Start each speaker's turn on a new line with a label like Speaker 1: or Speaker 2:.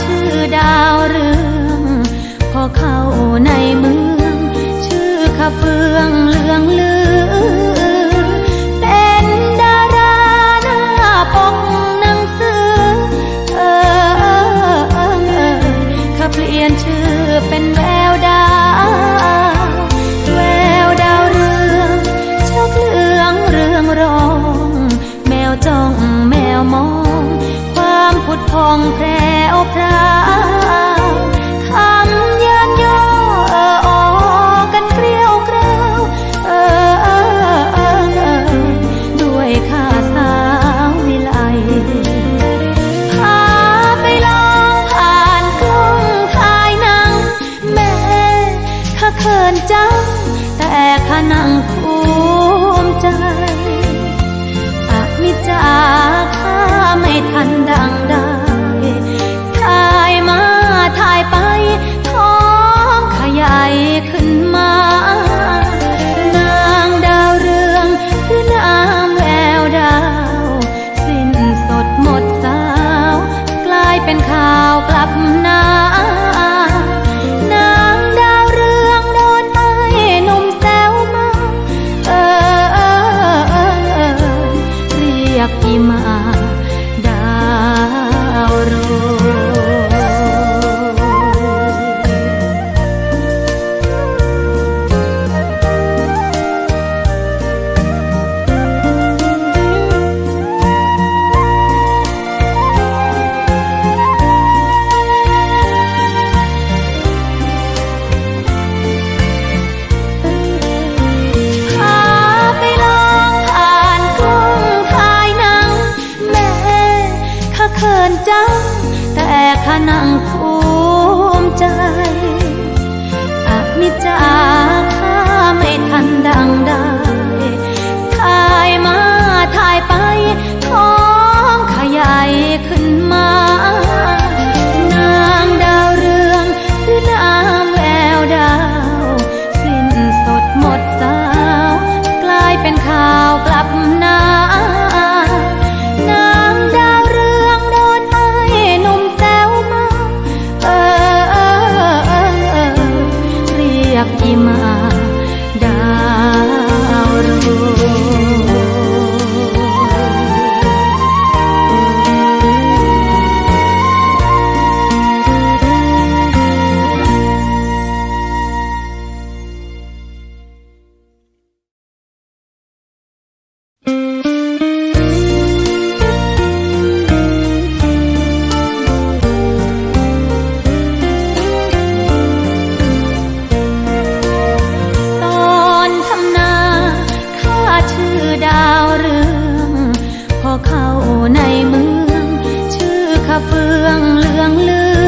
Speaker 1: ชื่อดาวเรืองพอเข้าในเมือง ชื่อขเฟืองเลืองลือ เป็นดาราหน้าปกหนังสือ เออเออเอเปลี่ยนชื่อเป็นแววดาว แววดาวเรืองชกเลืองเรืองรอง แมวจ้องแมวมอง ความผุดพองแพร พลาคำยานย่อเอออกันเกลียวกราวเออเออเออด้วยข้าสาววิไลพาไปลองผ่านกรุงทายนัง แม่ข้าเขินจัง แต่ข้านั่งภูมิใจอามิจา 姨妈 จัง แต่ขนังภูมิใจอนิจจา ที่มาดาวรุ่ เฟืองเหลืองลือ